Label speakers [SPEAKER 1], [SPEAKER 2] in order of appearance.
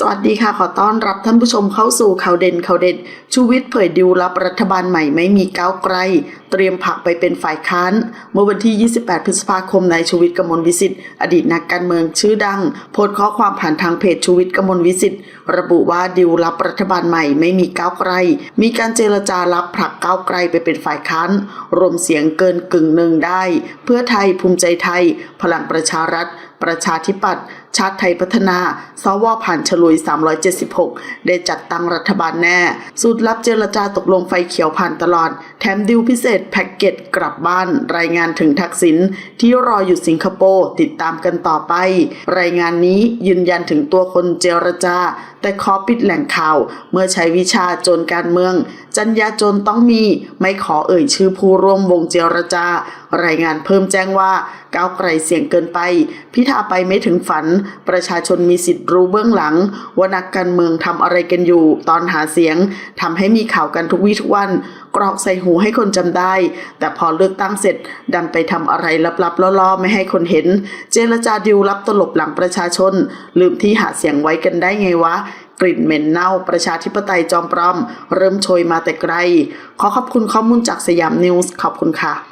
[SPEAKER 1] สวัสดีค่ะ ขอต้อนรับท่านผู้ชมเข้าสู่ข่าวเด่นข่าวเด็ดชูวิทย์เผยดิวรับรัฐบาลใหม่ไม่มีก้าวไกล เตรียมผลักไปเป็นฝ่ายค้าน เมื่อวันที่ 28 พฤษภาคมนายชูวิทย์กมลวิสิทธิ์อดีตนักการเมืองชื่อดัง โพสต์ข้อความผ่านทางเพจชูวิทย์กมลวิสิทธิ์ระบุว่าดิวรับรัฐบาลใหม่ไม่มีก้าวไกล มีการเจรจารับผลักก้าวไกลไปเป็นฝ่ายค้านรวมเสียงเกินกึ่งหนึ่งได้ เพื่อไทยภูมิใจไทย พลังประชารัฐ ประชาธิปัตย์ ชาติไทยพัฒนาสวผ่านฉลุย 376 ได้จัดตั้งรัฐบาลแน่สูตรลับเจรจาตกลงไฟเขียวผ่านตลอด แถมดิวพิเศษแพ็กเกจกลับบ้านรายงานถึงทักษิณที่รออยู่สิงคโปร์ติดตามกันต่อไป รายงานนี้ยืนยันถึงตัวคนเจรจา แต่ขอปิดแหล่งข่าว เมื่อใช้วิชาโจรการเมือง จัญญาโจรต้องมีไม่ขอเอ่ยชื่อผู้ร่วมวงเจรจา รายงานเพิ่มแจ้งว่าก้าวไกลเสี่ยงเกินไป พิธาไปไม่ถึงฝันประชาชนมีสิทธิ์รู้เบื้องหลัง ว่านักการเมืองทำอะไรกันอยู่ ตอนหาเสียงทำให้มีข่าวกันทุกวี่ทุกวัน กรอกใส่หูให้คนจำได้ แต่พอเลือกตั้งเสร็จดันไปทำอะไรลับๆล่อๆ ไม่ให้คนเห็น เจรจาดิวรับตลบหลังประชาชน ลืมที่หาเสียงไว้กันได้ไงวะกลิ่นเหม็นเน่าประชาธิปไตยจอมปลอม เริ่มโชยมาแต่ไกล ขอขอบคุณข้อมูลจากสยามนิวส์ขอบคุณค่ะ